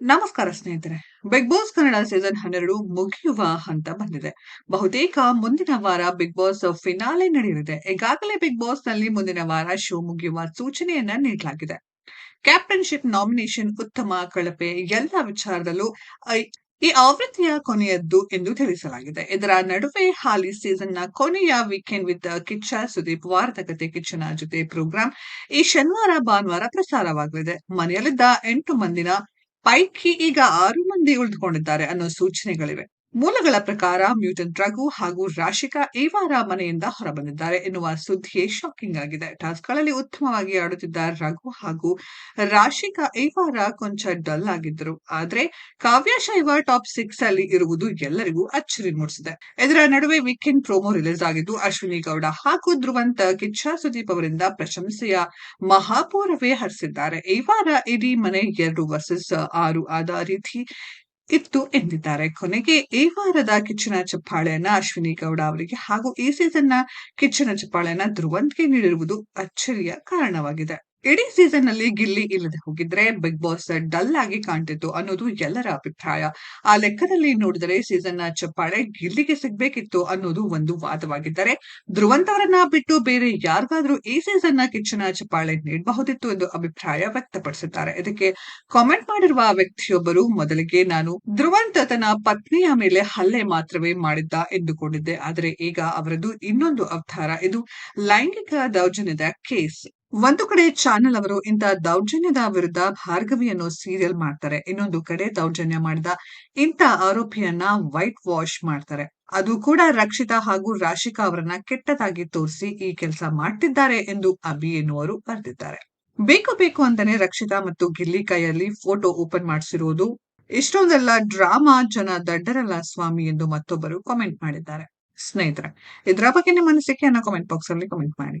ನಮಸ್ಕಾರ ಸ್ನೇಹಿತರೆ big boss Kannada season ಹನ್ನೆರಡು ಮುಗಿಯುವ ಹಂತ ಬಂದಿದೆ. ಬಹುತೇಕ ಮುಂದಿನ ವಾರ ಬಿಗ್ ಬಾಸ್ ಫಿನಾಲೆ ನಡೆಯಲಿದೆ. ಈಗಾಗಲೇ ಬಿಗ್ ಬಾಸ್ನಲ್ಲಿ ಮುಂದಿನ ವಾರ ಶೋ ಮುಗಿಯುವ ಸೂಚನೆಯನ್ನ ನೀಡಲಾಗಿದೆ. ಕ್ಯಾಪ್ಟನ್ಶಿಪ್ ನಾಮಿನೇಷನ್ ಉತ್ತಮ ಕಳಪೆ ಎಲ್ಲ ವಿಚಾರದಲ್ಲೂ ಈ ಆವೃತ್ತಿಯ ಕೊನೆಯದ್ದು ಎಂದು ತಿಳಿಸಲಾಗಿದೆ. ಇದರ ನಡುವೆ ಹಾಲಿ ಸೀಸನ್ನ ಕೊನೆಯ ವೀಕೆಂಡ್ ವಿತ್ ಕಿಚ್ಚ ಸುದೀಪ್ ವಾರದ ಕತೆ ಕಿಚ್ಚನ ಜೊತೆ ಪ್ರೋಗ್ರಾಂ ಈ ಶನಿವಾರ, ಭಾನುವಾರ ಪ್ರಸಾರವಾಗಲಿದೆ. ಮನೆಯಲ್ಲಿದ್ದ ಎಂಟು ಮಂದಿನ ಪೈಕಿ ಈಗ ಆರು ಮಂದಿ ಉಳಿದುಕೊಂಡಿದ್ದಾರೆ ಅನ್ನೋ ಸೂಚನೆಗಳಿವೆ. ಮೂಲಗಳ ಪ್ರಕಾರ ಮ್ಯೂಟನ್ ರಘು ಹಾಗೂ ರಾಶಿಕಾ ಈ ವಾರ ಮನೆಯಿಂದ ಹೊರಬಂದಿದ್ದಾರೆ ಎನ್ನುವ ಸುದ್ದಿಯೇ ಶಾಕಿಂಗ್ ಆಗಿದೆ. ಟಾಸ್ಕ್ಗಳಲ್ಲಿ ಉತ್ತಮವಾಗಿ ಆಡುತ್ತಿದ್ದ ರಘು ಹಾಗೂ ರಾಶಿಕಾ ಈ ವಾರ ಕೊಂಚ ಡಲ್ ಆಗಿದ್ದರು. ಆದ್ರೆ ಕಾವ್ಯ ಶೈವ ಟಾಪ್ ಸಿಕ್ಸ್ ಅಲ್ಲಿ ಇರುವುದು ಎಲ್ಲರಿಗೂ ಅಚ್ಚರಿ ಮೂಡಿಸಿದೆ. ಇದರ ನಡುವೆ ವೀಕೆಂಡ್ ಪ್ರೋಮೋ ರಿಲೀಸ್ ಆಗಿದ್ದು, ಅಶ್ವಿನಿ ಗೌಡ ಹಾಗೂ ಧ್ರುವಂತ ಕಿಚ್ಚಾ ಸುದೀಪ್ ಅವರಿಂದ ಪ್ರಶಂಸೆಯ ಮಹಾಪೂರವೇ ಹರಿಸಿದ್ದಾರೆ. ಈ ವಾರ ಇಡೀ ಮನೆ ಎರಡು ವರ್ಸಸ್ ಆರು ಆದ ರೀತಿ ಇತ್ತು ಎಂದಿದ್ದಾರೆ. ಕೊನೆಗೆ ಈ ವಾರದ ಕಿಚ್ಚನ ಚಪ್ಪಾಳೆಯನ್ನ ಅಶ್ವಿನಿ ಗೌಡ ಅವರಿಗೆ ಹಾಗೂ ಈ ಸೀಸನ್ನ ಕಿಚ್ಚನ ಚಪ್ಪಾಳೆಯನ್ನ ಧ್ರುವಂತ್ಗೆ ನೀಡಿರುವುದು ಅಚ್ಚರಿಯ ಕಾರಣವಾಗಿದೆ. ಇಡೀ ಸೀಸನ್ ಅಲ್ಲಿ ಗಿಲ್ಲಿ ಇಲ್ಲದೆ ಹೋಗಿದ್ರೆ ಬಿಗ್ ಬಾಸ್ ಡಲ್ ಆಗಿ ಕಾಣ್ತಿತ್ತು ಅನ್ನೋದು ಎಲ್ಲರ ಅಭಿಪ್ರಾಯ. ಆ ಲೆಕ್ಕದಲ್ಲಿ ನೋಡಿದರೆ ಸೀಸನ್ನ ಚಪ್ಪಾಳೆ ಗಿಲ್ಲಿಗೆ ಸಿಗ್ಬೇಕಿತ್ತು ಅನ್ನೋದು ಒಂದು ವಾದವಾಗಿದ್ದರೆ ಧ್ರುವಂತವರನ್ನ ಬಿಟ್ಟು ಬೇರೆ ಯಾರಿಗಾದ್ರೂ ಈ ಸೀಸನ್ನ ಕಿಚ್ಚನ ಚಪ್ಪಾಳೆ ನೀಡಬಹುದಿತ್ತು ಎಂದು ಅಭಿಪ್ರಾಯ ವ್ಯಕ್ತಪಡಿಸುತ್ತಾರೆ ಇದಕ್ಕೆ ಕಾಮೆಂಟ್ ಮಾಡಿರುವ ವ್ಯಕ್ತಿಯೊಬ್ಬರು, ಮೊದಲಿಗೆ ನಾನು ಧ್ರುವಂತ ತನ್ನ ಪತ್ನಿಯ ಮೇಲೆ ಹಲ್ಲೆ ಮಾತ್ರವೇ ಮಾಡಿದ್ದ ಎಂದುಕೊಂಡಿದ್ದೆ. ಆದರೆ ಈಗ ಅವರದ್ದು ಇನ್ನೊಂದು ಅವತಾರ. ಇದು ಲೈಂಗಿಕ ದೌರ್ಜನ್ಯದ ಕೇಸ್ ಒಂದು ಕಡೆ ಚಾನೆಲ್ ಅವರು ಇಂತ ದೌರ್ಜನ್ಯದ ವಿರುದ್ಧ ಭಾರ್ಗವಿಯನ್ನು ಸೀರಿಯಲ್ ಮಾಡ್ತಾರೆ, ಇನ್ನೊಂದು ಕಡೆ ದೌರ್ಜನ್ಯ ಮಾಡಿದ ಇಂಥ ಆರೋಪಿಯನ್ನ ವೈಟ್ ವಾಶ್ ಮಾಡ್ತಾರೆ. ಅದು ಕೂಡ ರಕ್ಷಿತಾ ಹಾಗೂ ರಾಶಿಕಾ ಅವರನ್ನ ಕೆಟ್ಟದಾಗಿ ತೋರಿಸಿ ಈ ಕೆಲಸ ಮಾಡ್ತಿದ್ದಾರೆ ಎಂದು ಅಭಿ ಎನ್ನುವರು ಬರೆದಿದ್ದಾರೆ. ಬೇಕು ಬೇಕು ಅಂತಾನೆ ರಕ್ಷಿತಾ ಮತ್ತು ಗಿಲ್ಲಿ ಕೈಯಲ್ಲಿ ಫೋಟೋ ಓಪನ್ ಮಾಡಿಸಿರುವುದು ಇಷ್ಟೊಂದೆಲ್ಲ ಡ್ರಾಮಾ ಜನ ದಡ್ಡರಲ್ಲ ಸ್ವಾಮಿ ಎಂದು ಮತ್ತೊಬ್ಬರು ಕಾಮೆಂಟ್ ಮಾಡಿದ್ದಾರೆ. ಸ್ನೇಹಿತರೆ, ಇದರ ಬಗ್ಗೆ ನಿಮ್ಮ ಅನಿಸಿಕೆಯನ್ನ ಕಾಮೆಂಟ್ ಬಾಕ್ಸ್ ಅಲ್ಲಿ ಕಾಮೆಂಟ್ ಮಾಡಿ.